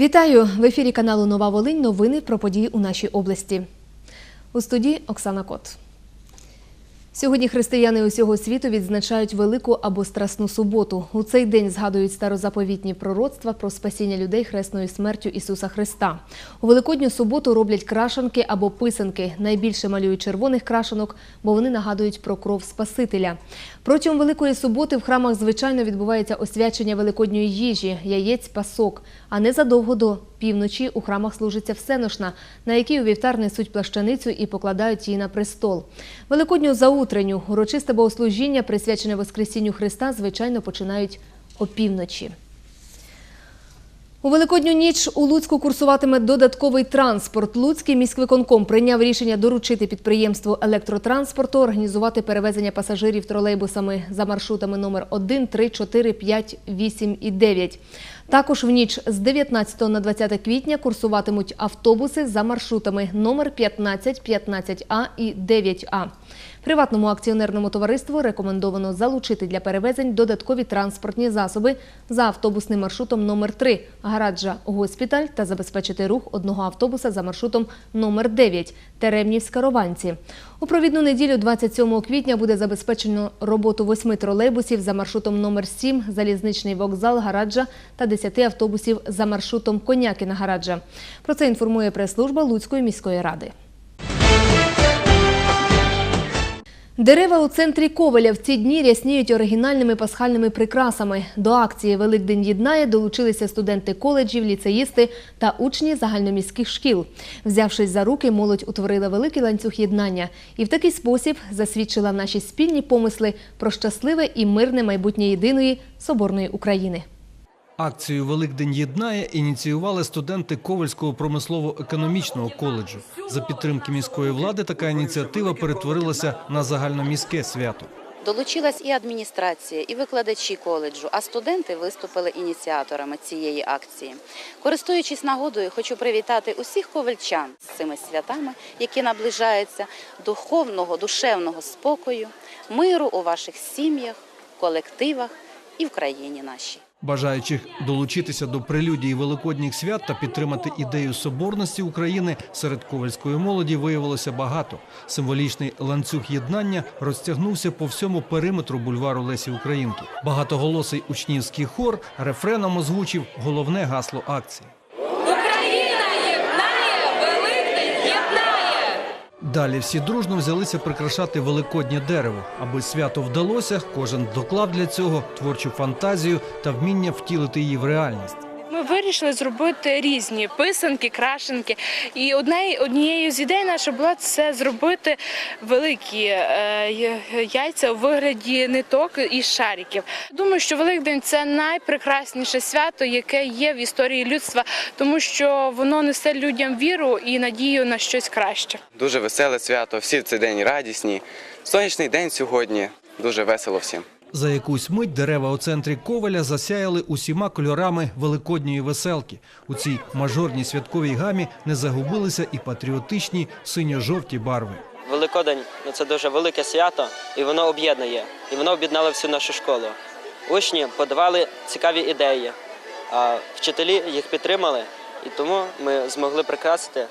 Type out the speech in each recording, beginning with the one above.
Вітаю в ефірі каналу Нова Волинь. Новини про події у нашій області. У студії Оксана Кот. Сьогодні християни усього світу відзначають велику або страсну суботу. У цей день згадують старозаповітні пророцтва про спасіння людей хресною смертю Ісуса Христа. У великодню суботу роблять крашанки або писанки. Найбільше малюють червоних крашанок, бо вони нагадують про кров Спасителя. Протягом Великої суботи в храмах звичайно відбувається освячення великодньої їжі, яєць, пасок. А незадовго до півночі у храмах служиться всеношна, на якій у вівтар несуть плащаницю і покладають її на престол. Великодню заутренню урочисте богослужіння, присвячене Воскресінню Христа, звичайно починають опівночі. У Великодню ніч у Луцьку курсуватиме додатковий транспорт. Луцький міськвиконком прийняв рішення доручити підприємству електротранспорту організувати перевезення пасажирів тролейбусами за маршрутами номер 1, 3, 4, 5, 8 і 9. Також в ніч з 19 на 20 квітня курсуватимуть автобуси за маршрутами номер 15, 15А і 9А. Приватному акціонерному товариству рекомендовано залучити для перевезень додаткові транспортні засоби за автобусним маршрутом номер 3 Гараджа Госпіталь та забезпечити рух одного автобуса за маршрутом номер 9 Теремнівська Рованці. У провідну неділю 27 квітня буде забезпечено роботу восьми тролейбусів за маршрутом номер 7 Залізничний вокзал Гараджа та 10 автобусів за маршрутом Конякіна Гараджа. Про це інформує прес-служба Луцької міської ради. Дерева у центрі Ковеля в ці дні рясніють оригінальними пасхальними прикрасами. До акції Великдень єднає долучилися студенти коледжів, ліцеїсти та учні загальноміських шкіл. Взявшись за руки, молодь утворила великий ланцюг єднання і в такий спосіб засвідчила наші спільні помисли про щасливе і мирне майбутнє єдиної соборної України. Акцію Великдень єднає ініціювали студенти Ковальського промислово-економічного коледжу. За підтримки міської влади така ініціатива перетворилася на загальноміське свято. Долучилась і адміністрація, і викладачі коледжу, а студенти виступили ініціаторами цієї акції. Користуючись нагодою, хочу привітати усіх ковальчан з цими святами, які наближаються духовного, душевного спокою, миру у ваших сім'ях, колективах і в країні нашій. Бажаючих долучитися до прелюдії великодніх свят та підтримати ідею соборності України серед ковальської молоді виявилося багато. Символічний ланцюг єднання розтягнувся по всьому периметру бульвару Лесі Українки. Багатоголосий учнівський хор рефреном озвучив головне гасло акції. Україна єднає, Великдень єднає! Далі всі дружно взялися прикрашати великоднє дерево. Аби свято вдалося, кожен доклав для цього творчу фантазію та вміння втілити її в реальність. Ми вирішили зробити різні писанки, крашенки. І однією з ідей наша була це зробити великі е, яйця у вигляді ниток і шариків. Думаю, що Великдень це найпрекрасніше свято, яке є в історії людства, тому що воно несе людям віру і надію на щось краще. Дуже веселе свято, всі в цей день радісні. Сонячний день сьогодні, дуже весело всім. За якусь мить дерева у центрі Коваля засяяли усіма кольорами великодньої веселки. У цій мажорній святковій гамі не загубилися і патріотичні синьо-жовті барви. Великодень ну, це дуже велике свято, і воно об'єднує. І воно об'єднало всю нашу школу. Учні подавали цікаві ідеї, а вчителі їх підтримали, і тому ми змогли прикрасити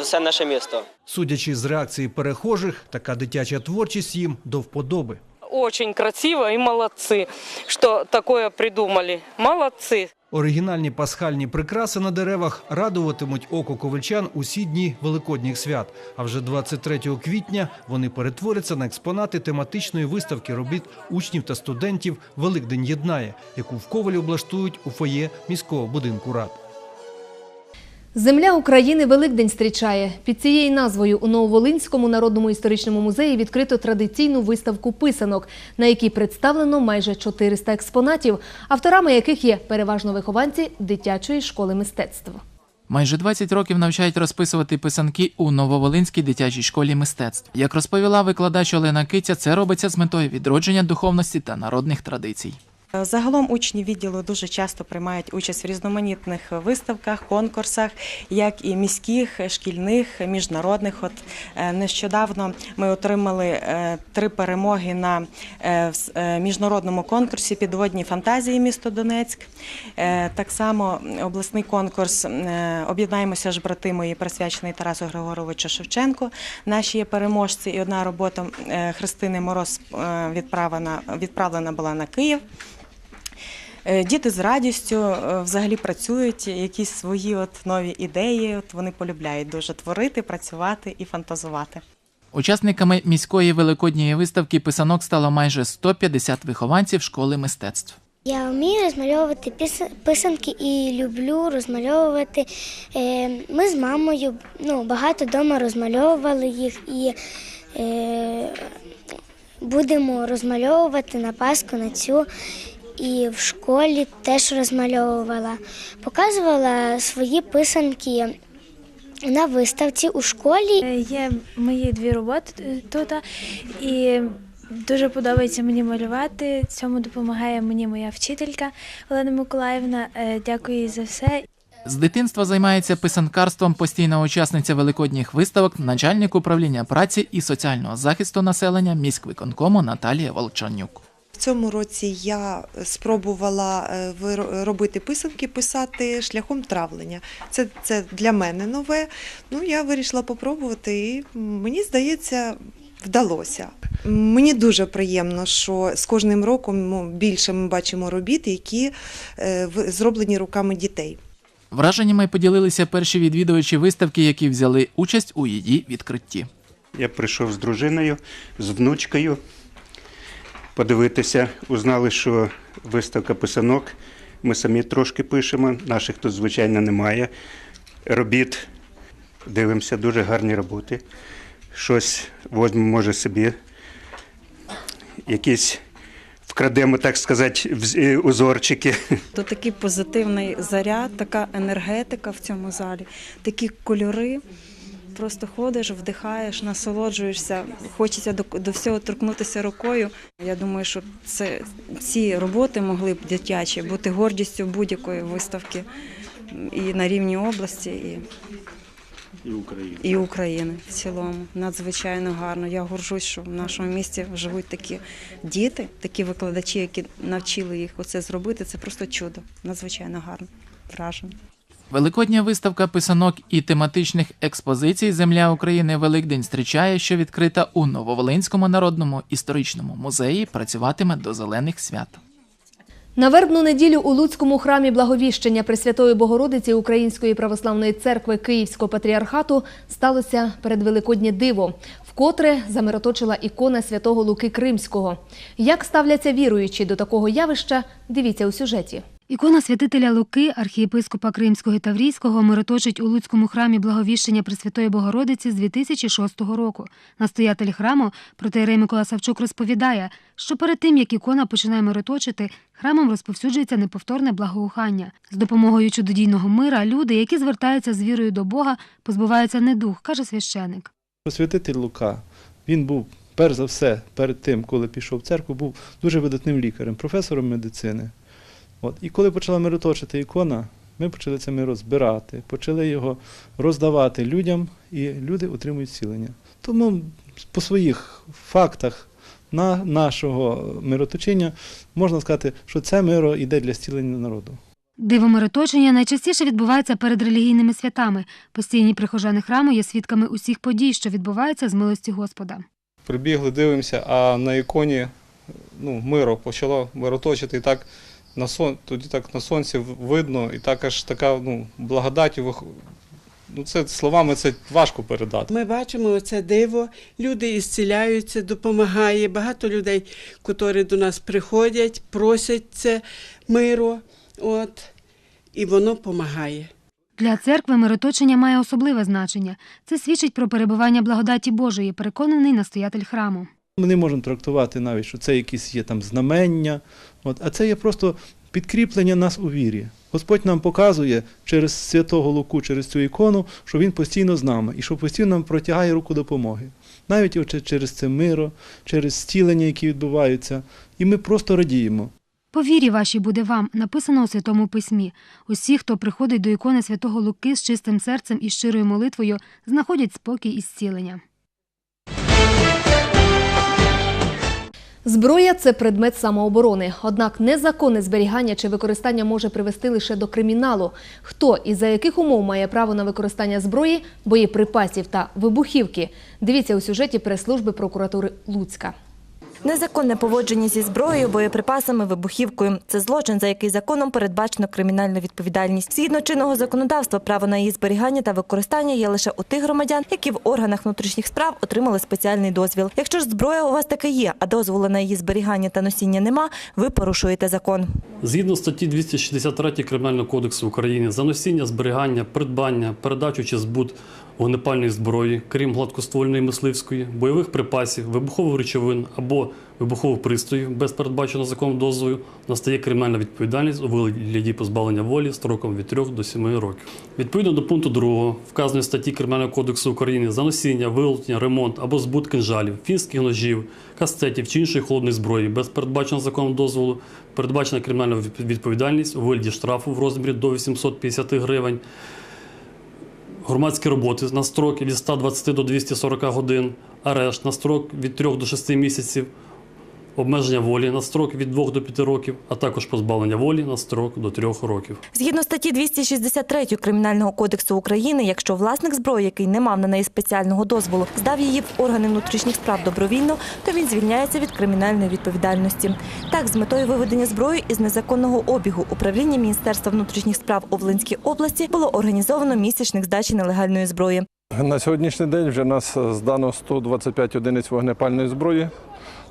все наше місто. Судячи з реакції перехожих, така дитяча творчість їм до вподоби. Очень красиво и молодцы, что такое придумали. Молодцы. Оригінальні пасхальні прикраси на деревах радуватимуть око ковальчан усі дні великодніх свят. А вже 23 квітня вони перетворяться на експонати тематичної виставки робіт учнів та студентів Великдень єднає, яку в Ковалі облаштують у фоє міського будинку рад. Земля України Великдень зустрічає. Під цією назвою у Нововолинському народному історичному музеї відкрито традиційну виставку писанок, на якій представлено майже 400 експонатів, авторами яких є переважно вихованці дитячої школи мистецтв. Майже 20 років навчають розписувати писанки у Нововолинській дитячій школі мистецтв. Як розповіла викладач Олена Киця, це робиться з метою відродження духовності та народних традицій. Загалом учні відділу дуже часто приймають участь в різноманітних виставках, конкурсах, як і міських, шкільних, міжнародних. От е, нещодавно ми отримали е, три перемоги на е, е, міжнародному конкурсі Підводні фантазії місто Донецьк. Е, Так само обласний конкурс е, Об'єднаємося ж брати мої присвячений Тарасу Григоровичу Шевченку. Наші є переможці, і одна робота е, Христини Мороз е, відправлена була на Київ. Е, Діти з радістю е, взагалі працюють, якісь свої от нові ідеї. От вони полюбляють дуже творити, працювати і фантазувати. Учасниками міської великодньої виставки писанок стало майже 150 вихованців школи мистецтв. Я вмію розмальовувати писанки і люблю розмальовувати. Е, Ми з мамою ну, багато вдома розмальовували їх і будемо розмальовувати на Пасху на цю. І в школі теж розмальовувала. Показувала свої писанки на виставці у школі. Е, Є мої дві роботи е, тут, і дуже подобається мені малювати. Цьому допомагає мені моя вчителька Олена Миколаївна. Е, Дякую їй за все. З дитинства займається писанкарством постійна учасниця великодніх виставок, начальник управління праці і соціального захисту населення міськвиконкому Наталія Волчанюк. В цьому році я спробувала е, робити писанки, писати шляхом травлення. Це, це для мене нове. Ну, я вирішила попробувати, і мені здається, вдалося. Мені дуже приємно, що з кожним роком ну, більше ми бачимо робіт, які е, в- зроблені руками дітей. Враженнями поділилися перші відвідувачі виставки, які взяли участь у її відкритті. Я прийшов з дружиною, з внучкою подивитися. Узнали, що виставка писанок. Ми самі трошки пишемо, наших тут, звичайно, немає. Робіт. Дивимося, дуже гарні роботи. Щось возьмемо, може, собі. Якісь вкрадемо, так сказати, е, узорчики. То такий позитивний заряд, така енергетика в цьому залі, такі кольори. Просто ходиш, вдихаєш, насолоджуєшся, хочеться до, до всього торкнутися рукою. Я думаю, що це ці роботи могли б дитячі бути гордістю будь-якої виставки і на рівні області, і, І України. і України в цілому. Надзвичайно гарно. Я горжусь, що в нашому місті живуть такі діти, такі викладачі, які навчили їх оце зробити. Це просто чудо. Надзвичайно гарно. Вражено. Великодня виставка писанок і тематичних експозицій Земля України Великдень зустрічає, що відкрита у Нововолинському народному історичному музеї, працюватиме до зелених свят. На вербну неділю у Луцькому храмі Благовіщення Пресвятої Богородиці Української православної церкви Київського патріархату сталося передвеликоднє диво, вкотре замироточила ікона святого Луки Кримського. Як ставляться віруючі до такого явища, дивіться у сюжеті. Ікона святителя Луки, архієпископа Кримського Таврійського, мироточить у Луцькому храмі Благовіщення Пресвятої Богородиці з 2006 року. Настоятель храму, протеєрей Микола Савчук, розповідає, що перед тим, як ікона починає мироточити, храмом розповсюджується неповторне благоухання. З допомогою чудодійного мира люди, які звертаються з вірою до Бога, позбуваються недух, каже священик. Святитель Лука, він був, перш за все, перед тим, коли пішов в церкву, був дуже видатним лікарем, професором медицини. От. І коли почала мироточити ікона, ми почали це миро збирати, почали його роздавати людям, і люди отримують зцілення. Тому по своїх фактах на нашого мироточення можна сказати, що це миро йде для зцілення народу. Диво мироточення найчастіше відбувається перед релігійними святами. Постійні прихожани храму є свідками усіх подій, що відбуваються з милості Господа. Прибігли, дивимося, а на іконі ну, миро почало мироточити і так на сон, тоді так на сонці видно, і так аж така ну, благодать. вих- Ну, це словами це важко передати. Ми бачимо це диво, люди ісціляються, допомагає. Багато людей, котрі до нас приходять, просять це миру, от, і воно допомагає. Для церкви мироточення має особливе значення. Це свідчить про перебування благодаті Божої, переконаний настоятель храму. Ми не можемо трактувати навіть, що це якісь є там знамення, от, а це є просто підкріплення нас у вірі. Господь нам показує через святого Луку, через цю ікону, що Він постійно з нами і що постійно нам протягає руку допомоги. Навіть через це миро, через зцілення, які відбуваються, і ми просто радіємо. По вірі вашій буде вам, написано у Святому Письмі. Усі, хто приходить до ікони святого Луки з чистим серцем і щирою молитвою, знаходять спокій і зцілення. Зброя це предмет самооборони. Однак незаконне зберігання чи використання може привести лише до криміналу. Хто і за яких умов має право на використання зброї, боєприпасів та вибухівки? Дивіться у сюжеті прес-служби прокуратури Луцька. Незаконне поводження зі зброєю, боєприпасами, вибухівкою – це злочин, за який законом передбачено кримінальну відповідальність. Згідно чинного законодавства, право на її зберігання та використання є лише у тих громадян, які в органах внутрішніх справ отримали спеціальний дозвіл. Якщо ж зброя у вас таки є, а дозволу на її зберігання та носіння нема, ви порушуєте закон. Згідно статті 263 Кримінального кодексу України, за носіння, зберігання, придбання, передачу чи збут вогнепальної зброї, крім гладкоствольної мисливської, бойових припасів, вибухових речовин або вибухових пристроїв без передбаченого законом дозволу настає кримінальна відповідальність у вигляді позбавлення волі строком від 3 до 7 років. Відповідно до пункту 2 вказаної статті Кримінального кодексу України за носіння, вилучення, ремонт або збут кинжалів, фінських ножів, кастетів чи іншої холодної зброї без передбаченого законом дозволу передбачена кримінальна відповідальність у вигляді штрафу в розмірі до 850 гривень, громадські роботи на строк від 120 до 240 годин, арешт на строк від 3 до 6 місяців, обмеження волі на строк від 2 до 5 років, а також позбавлення волі на строк до 3 років. Згідно статті 263 Кримінального кодексу України, якщо власник зброї, який не мав на неї спеціального дозволу, здав її в органи внутрішніх справ добровільно, то він звільняється від кримінальної відповідальності. Так, з метою виведення зброї із незаконного обігу управління Міністерства внутрішніх справ у Волинській області було організовано місячник здачі нелегальної зброї. На сьогоднішній день вже нас здано 125 одиниць вогнепальної зброї,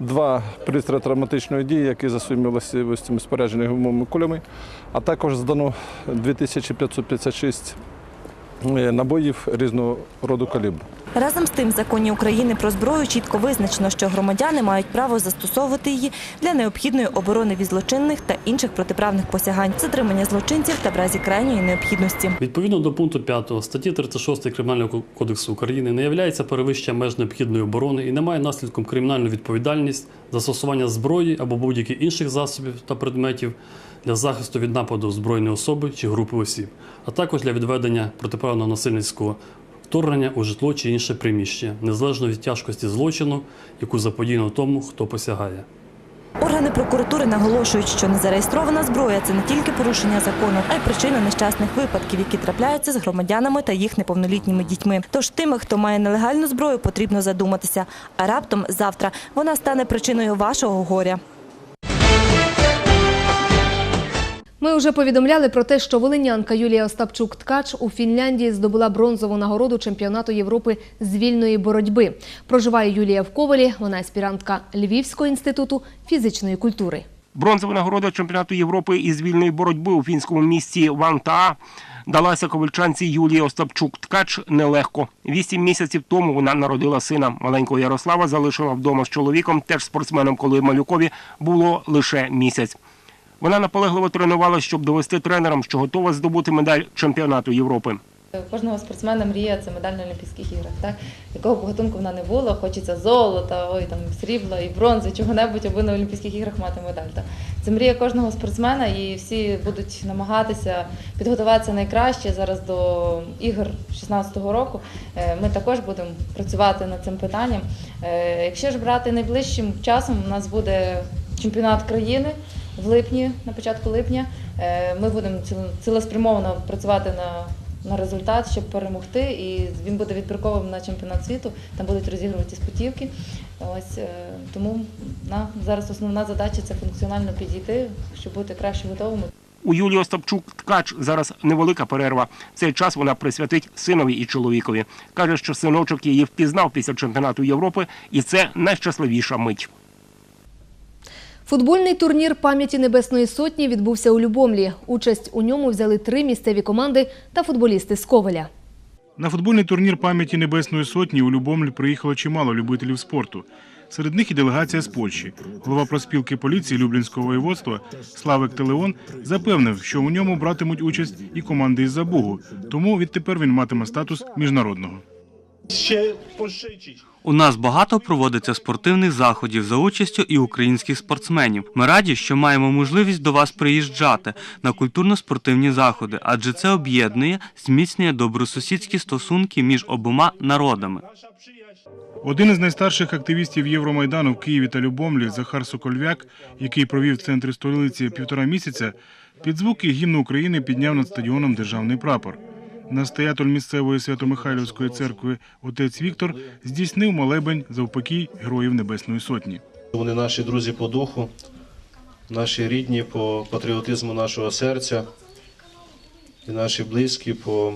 два пристрої травматичної дії, які за своїми властивостями споряджені гумовими кулями, а також здано 2556 набоїв різного роду калібру. Разом з тим, в законі України про зброю чітко визначено, що громадяни мають право застосовувати її для необхідної оборони від злочинних та інших протиправних посягань, затримання злочинців та в разі крайньої необхідності. Відповідно до пункту 5 статті 36 Кримінального кодексу України не являється перевищення меж необхідної оборони і не має наслідком кримінальну відповідальність застосування зброї або будь-яких інших засобів та предметів для захисту від нападу збройної особи чи групи осіб, а також для відведення протиправного насильницького вторгнення у житло чи інше приміщення, незалежно від тяжкості злочину, яку заподіяно тому, хто посягає. Органи прокуратури наголошують, що незареєстрована зброя це не тільки порушення закону, а й причина нещасних випадків, які трапляються з громадянами та їх неповнолітніми дітьми. Тож тими, хто має нелегальну зброю, потрібно задуматися. А раптом завтра вона стане причиною вашого горя. Ми вже повідомляли про те, що волинянка Юлія Остапчук-Ткач у Фінляндії здобула бронзову нагороду чемпіонату Європи з вільної боротьби. Проживає Юлія в Ковалі, вона аспірантка Львівського інституту фізичної культури. Бронзова нагорода чемпіонату Європи із вільної боротьби у фінському місті Вантаа далася ковальчанці Юлії Остапчук-Ткач нелегко. Вісім місяців тому вона народила сина. Маленького Ярослава залишила вдома з чоловіком, теж спортсменом, коли малюкові було лише місяць. Вона наполегливо тренувалася, щоб довести тренерам, що готова здобути медаль чемпіонату Європи. Кожного спортсмена мрія це медаль на Олімпійських іграх. Так? Якого б гатунку вона не була, хочеться золота, ой, там, срібла і бронзи, чого-небудь, аби на Олімпійських іграх мати медаль. Так? Це мрія кожного спортсмена, і всі будуть намагатися підготуватися найкраще зараз до ігор 16-го року. Е, Ми також будемо працювати над цим питанням. Е, Якщо ж брати найближчим часом, у нас буде чемпіонат країни в липні, на початку липня. Е, Ми будемо ціл- цілеспрямовано працювати на, на результат, щоб перемогти. І він буде відбірковим на чемпіонат світу. Там будуть розігруватись путівки. Ось е, тому на зараз основна задача це функціонально підійти, щоб бути краще готовими. У Юлії Остапчук Ткач зараз невелика перерва. Цей час вона присвятить синові і чоловікові. Каже, що синочок її впізнав після чемпіонату Європи, і це найщасливіша мить. Футбольний турнір пам'яті Небесної Сотні відбувся у Любомлі. Участь у ньому взяли три місцеві команди та футболісти з Ковеля. На футбольний турнір пам'яті Небесної Сотні у Любомль приїхало чимало любителів спорту. Серед них і делегація з Польщі. Голова проспілки поліції Люблінського воєводства Славик Телеон запевнив, що у ньому братимуть участь і команди із Забугу, тому відтепер він матиме статус міжнародного. Ще пошичить. У нас багато проводиться спортивних заходів за участю і українських спортсменів. Ми раді, що маємо можливість до вас приїжджати на культурно-спортивні заходи, адже це об'єднує, зміцнює добросусідські стосунки між обома народами. Один із найстарших активістів Євромайдану в Києві та Любомлі Захар Сокольвяк, який провів в центрі столиці півтора місяця, під звуки гімну України підняв над стадіоном державний прапор. Настоятель місцевої Свято-Михайлівської церкви отець Віктор здійснив молебень за упокій Героїв Небесної Сотні. Вони наші друзі по духу, наші рідні по патріотизму нашого серця і наші близькі по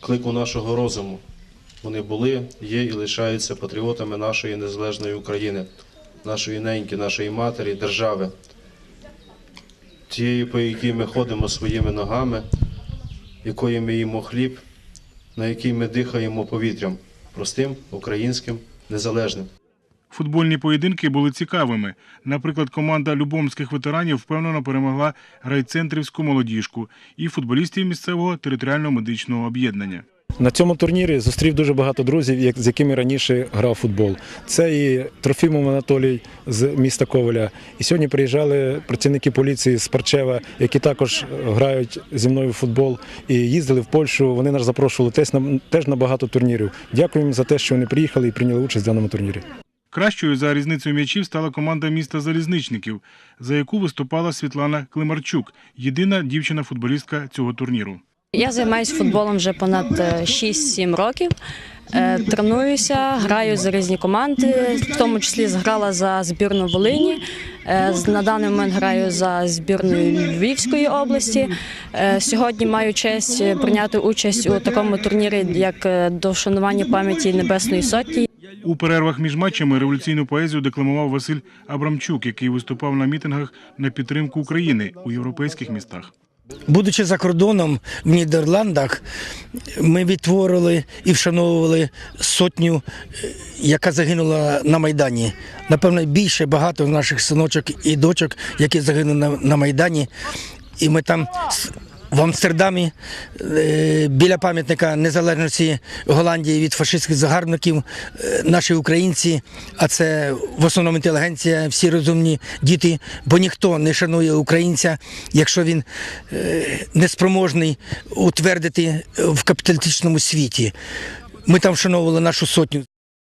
клику нашого розуму. Вони були, є і лишаються патріотами нашої незалежної України, нашої неньки, нашої матері, держави, тієї, по якій ми ходимо своїми ногами, якої ми їмо хліб, на якій ми дихаємо повітрям, простим, українським, незалежним. Футбольні поєдинки були цікавими. Наприклад, команда любомських ветеранів впевнено перемогла райцентрівську молодіжку і футболістів місцевого територіального медичного об'єднання. На цьому турнірі зустрів дуже багато друзів, з якими раніше грав футбол. Це і Трофімов Анатолій з міста Коваля. І сьогодні приїжджали працівники поліції з Парчева, які також грають зі мною в футбол і їздили в Польщу. Вони нас запрошували теж на багато турнірів. Дякую їм за те, що вони приїхали і прийняли участь в даному турнірі. Кращою за різницею м'ячів стала команда міста залізничників, за яку виступала Світлана Климарчук, єдина дівчина-футболістка цього турніру. Я займаюся футболом вже понад е, 6-7 років. Е, Тренуюся, граю за різні команди, в тому числі зграла за збірну Волині. Е, На даний момент граю за збірною Львівської області. Е, Сьогодні маю честь е, прийняти участь у такому турнірі, як е, до вшанування пам'яті Небесної Сотні. У перервах між матчами революційну поезію декламував Василь Абрамчук, який виступав на мітингах на підтримку України у європейських містах. Будучи за кордоном в Нідерландах, ми відтворили і вшановували сотню, е, яка загинула на Майдані. Напевно, більше багато наших синочок і дочок, які загинули на, Майдані. І ми там в Амстердамі е, біля пам'ятника незалежності Голландії від фашистських загарбників, е, наші українці, а це в основному інтелігенція, всі розумні діти, бо ніхто не шанує українця, якщо він е, неспроможний утвердити в капіталістичному світі. Ми там вшановували нашу сотню.